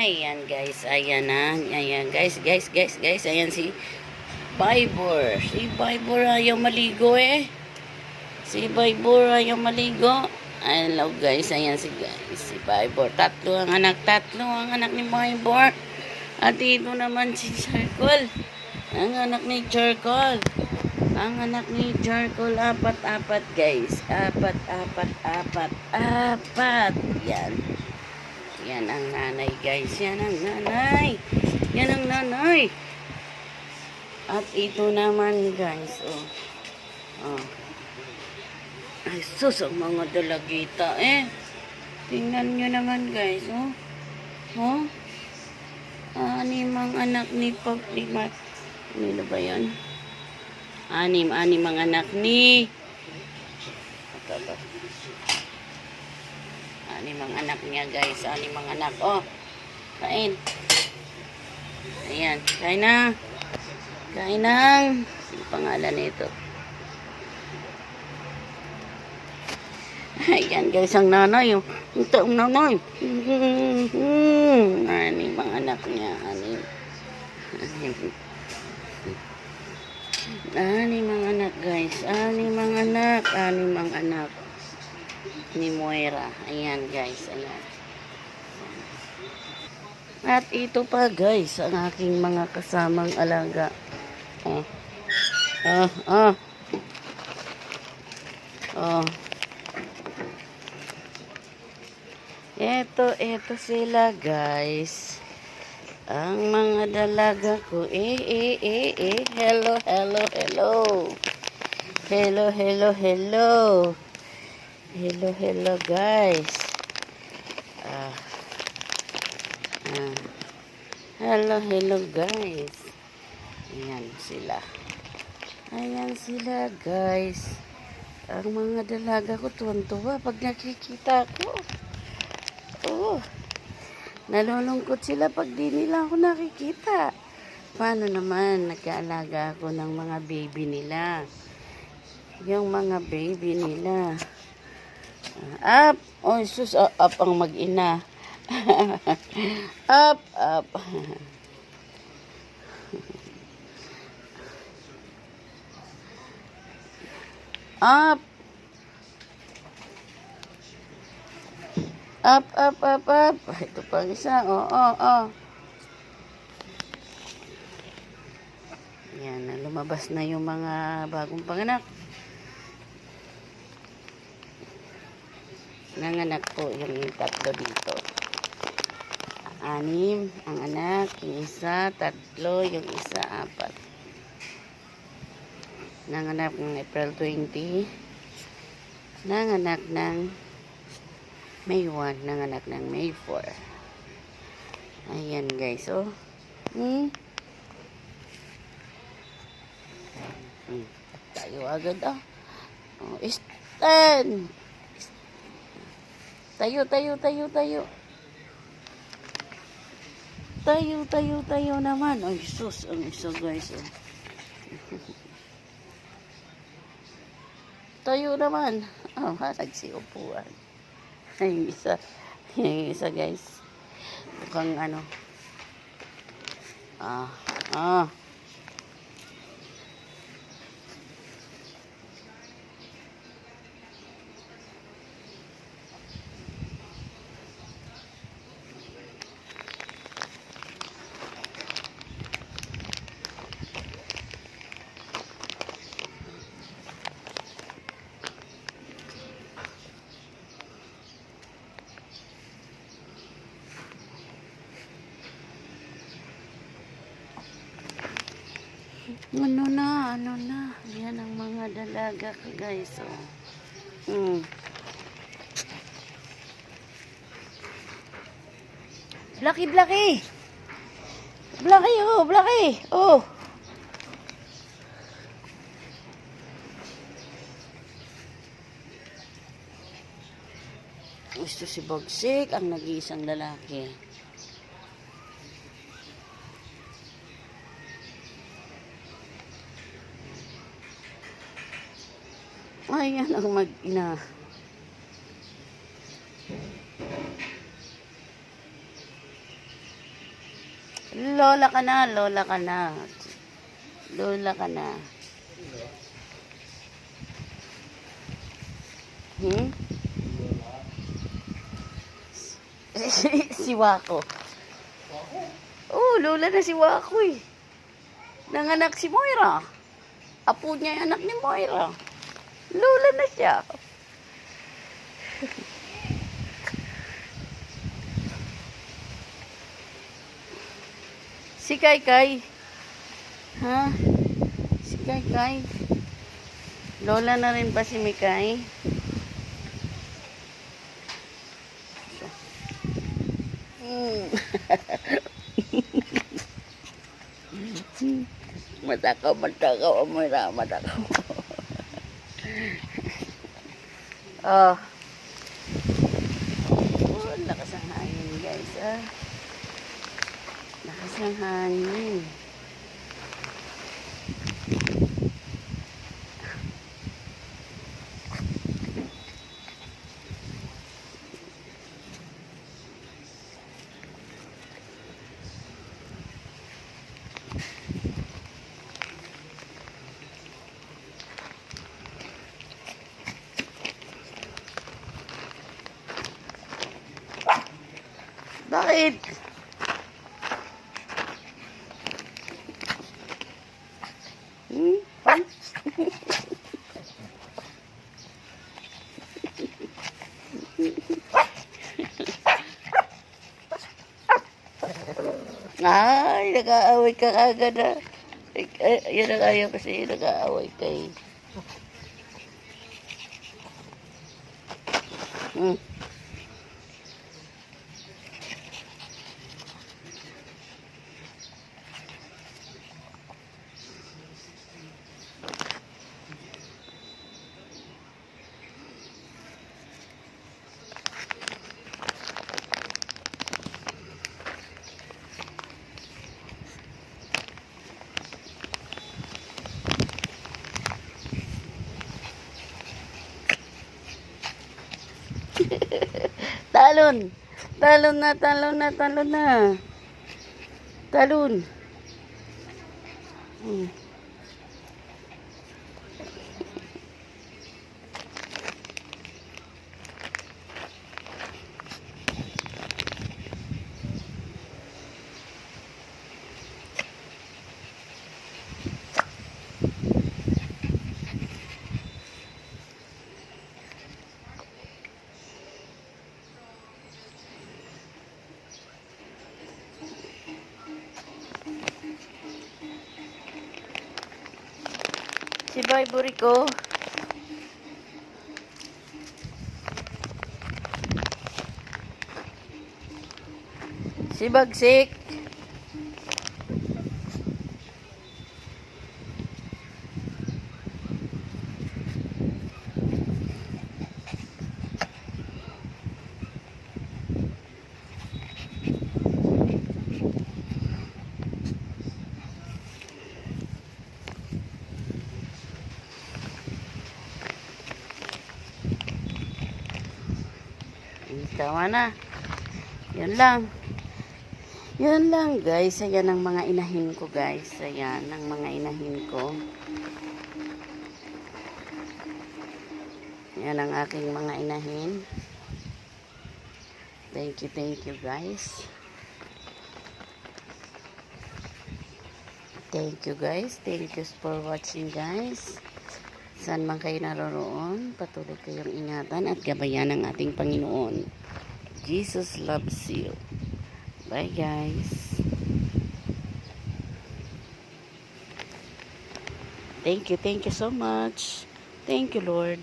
Ayan guys, ayan na. Ayan guys, guys, guys, guys. Ayan si Bybor. Si Bybor ayaw maligo eh. Si Bybor ayaw maligo. Hello guys, ayan si guys, si Bybor. Tatlo ang anak, tatlo ang anak ni Bybor. At ito naman si Charcoal. Ang anak ni Charcoal. Ang anak ni Charcoal, apat-apat guys. Apat, apat, apat, apat. Yan. Yan ang nanay guys. Yan ang nanay. Yan ang nanay. At ito naman guys. Oh. Oh. Ay sus ang mga dalagita eh. Tingnan nyo naman guys. Oh. Oh. Anim ang anak ni Mar... Nilo ba yan? Anim, anim ang anak ni... Ito, ito. Anim ang anak niya, guys. Anim ang anak. Oh, kain. Ayan, kain na. Kain ng... Pangalan nito? Ayan, guys, ang nanay. oh. Ito ang nanay. Anim ang anak niya. Anim. Anim ang anak, guys. Anim ang anak. Anim ang anak ni Moira. Ayan, guys. Ayan. At ito pa, guys, ang aking mga kasamang alaga. Oh. Oh, oh. Oh. Eto, eto sila, guys. Ang mga dalaga ko. Eh, eh, eh, eh. Hello, hello, hello. Hello, hello, hello. Hello, hello, guys. Ah. Ah. Hello, hello, guys. Ayan sila. Ayan sila, guys. Ang mga dalaga ko tuwan-tuwa pag nakikita ko. Oh. Nalulungkot sila pag di nila ako nakikita. Paano naman nag-aalaga ako ng mga baby nila? Yung mga baby nila. Up! Oh, sus, ah, up ang mag-ina. up, up. up. Up, up, up, up. Ito pa isa. Oh, oh, oh. Yan, lumabas na yung mga bagong panganak. Nanganak po yung tatlo dito. Anim ang anak, yung isa, tatlo, yung isa, apat. Nanganak ng April 20. Nanganak ng May 1, nanganak ng May 4. Ayan guys, oh. Hmm. Hmm. Tayo agad ah. Oh, stand. Tayo, tayo, tayo, tayo. Tayo, tayo, tayo naman. Ay, sus, ang isa guys. Oh. tayo naman. Oh, halag si upuan. Ay, isa. Yung isa guys. Mukhang ano. Ah, ah. Ano na, ano na. Yan ang mga dalaga ko guys. Oh. Hmm. Blaki, blaki. Blaki, oh, blaki. Oh. Gusto si Bogsik ang nag-iisang lalaki. Ayan ang mag-ina. Lola ka na, lola ka na. Lola ka na. Hmm? si Wako. Oh, lola na si Wako eh. Nanganak si Moira. Apo niya yung anak ni Moira. Lola na siya. Si Kai Kai. Ha? Si Kai Kai. Lola na rin ba si Mikay? Hmm. matakaw, matakaw, amira, matakaw. Oh. Oh, lakas ang hangin, guys, ah. Lakas ng hangin. Bakit? Hmm? Ay, nag-aaway ka kagad na. Yan ang ayaw kasi nag-aaway kay. Hmm. Talon. Talon na, talon na, talon na. Talon. Hmm. Si Vibory ko. Si Bagsik. Tama na. Yan lang. Yan lang guys. Ayan ang mga inahin ko guys. Ayan ang mga inahin ko. Yan ang aking mga inahin. Thank you, thank you guys. Thank you guys. Thank you for watching guys. Saan man kayo naroroon, patuloy kayong ingatan at gabayan ng ating Panginoon. Jesus loves you. Bye guys. Thank you, thank you so much. Thank you Lord.